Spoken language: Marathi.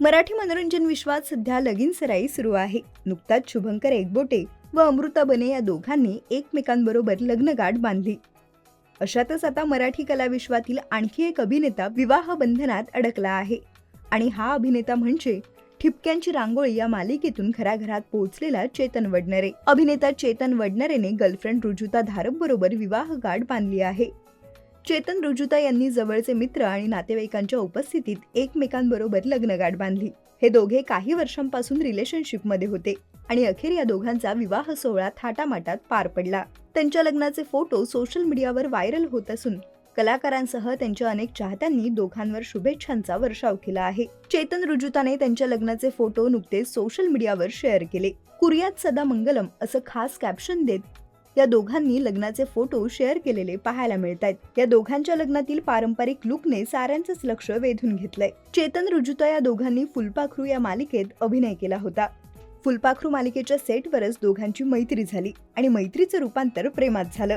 मराठी मनोरंजन विश्वात सध्या लगीन सराई सुरू आहे. नुकताच शुभंकर एकबोटे व अमृता बने या दोघांनी एकमेकांबरोबर लग्नगाठ बांधली. अशातच आता मराठी कलाविश्वातील आणखी एक अभिनेता विवाह बंधनात अडकला आहे. आणि हा अभिनेता म्हणजे ठिपक्यांची रांगोळी या मालिकेतून घराघरात पोहोचलेला चेतन वडनरे. अभिनेता चेतन वडनरेने गर्लफ्रेंड रुजुता धारप बरोबर विवाह गाठ बांधली आहे. चेतन रुजुता यांनी जवळचे मित्र आणि नातेवाईकांच्या उपस्थितीत एकमेकांबरोबर लग्नगाठ बांधली. हे दोघे काही वर्षांपासून रिलेशनशिपमध्ये होते आणि अखेर या दोघांचा विवाह सोहळा थाटामाटात पार पडला. त्यांच्या लग्नाचे फोटो सोशल मीडियावर व्हायरल होत असून कलाकारांसह त्यांच्या अनेक चाहत्यांनी दोघांवर शुभेच्छांचा वर्षाव केला आहे. चेतन रुजुताने त्यांच्या लग्नाचे फोटो नुकतेच सोशल मीडियावर शेअर केले. कुर्यात सदा मंगलम असं खास कॅप्शन देत या दोघांनी लग्नाचे फोटो शेअर केलेले पाहायला मिळत आहेत या दोघांच्या लग्नातील पारंपरिक लुकने साऱ्यांचंच लक्ष वेधून घेतलंय. चेतन रुजुता या दोघांनी फुलपाखरू या मालिकेत अभिनय केला होता. फुलपाखरू मालिकेच्या सेटवरच दोघांची मैत्री झाली आणि मैत्रीचं रूपांतर प्रेमात झालं.